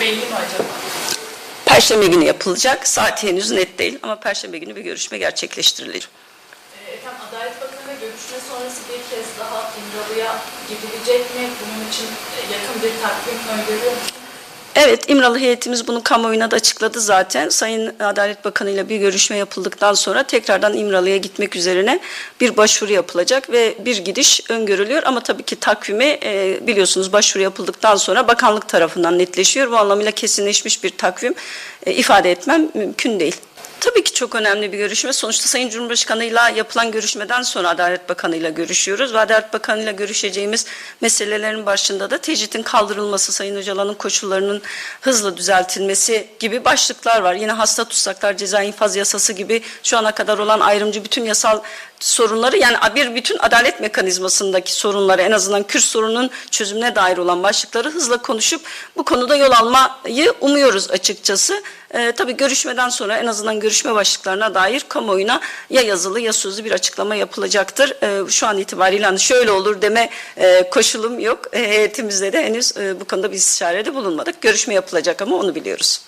belli mi acaba? Perşembe günü yapılacak. Saati henüz net değil ama Perşembe günü bir görüşme gerçekleştirilecek. Ee, Efendim Adalet Bakanı'na görüşme sonrası bir kez daha İmralı'ya gidilecek mi? Bunun için e, yakın bir takvim öngörüyor musunuz? Evet, İmralı heyetimiz bunu kamuoyuna da açıkladı zaten. Sayın Adalet Bakanı ile bir görüşme yapıldıktan sonra tekrardan İmralı'ya gitmek üzerine bir başvuru yapılacak ve bir gidiş öngörülüyor. Ama tabii ki takvimi e, biliyorsunuz başvuru yapıldıktan sonra bakanlık tarafından netleşiyor. Bu anlamıyla kesinleşmiş bir takvim e, ifade etmem mümkün değil. Tabii ki çok önemli bir görüşme. Sonuçta Sayın Cumhurbaşkanı'yla yapılan görüşmeden sonra Adalet Bakanı'yla görüşüyoruz. Ve Adalet Bakanı'yla görüşeceğimiz meselelerin başında da tecritin kaldırılması, Sayın Öcalan'ın koşullarının hızla düzeltilmesi gibi başlıklar var. Yine hasta tutsaklar ceza infaz yasası gibi şu ana kadar olan ayrımcı bütün yasal sorunları yani bir bütün adalet mekanizmasındaki sorunları en azından Kürt sorunun çözümüne dair olan başlıkları hızla konuşup bu konuda yol almayı umuyoruz açıkçası. Ee, tabii görüşmeden sonra en azından görüşme başlıklarına dair kamuoyuna ya yazılı ya sözlü bir açıklama yapılacaktır. Ee, şu an itibariyle hani şöyle olur deme e, koşulum yok. E, heyetimizde de henüz e, bu konuda bir istişarede bulunmadık. Görüşme yapılacak ama onu biliyoruz.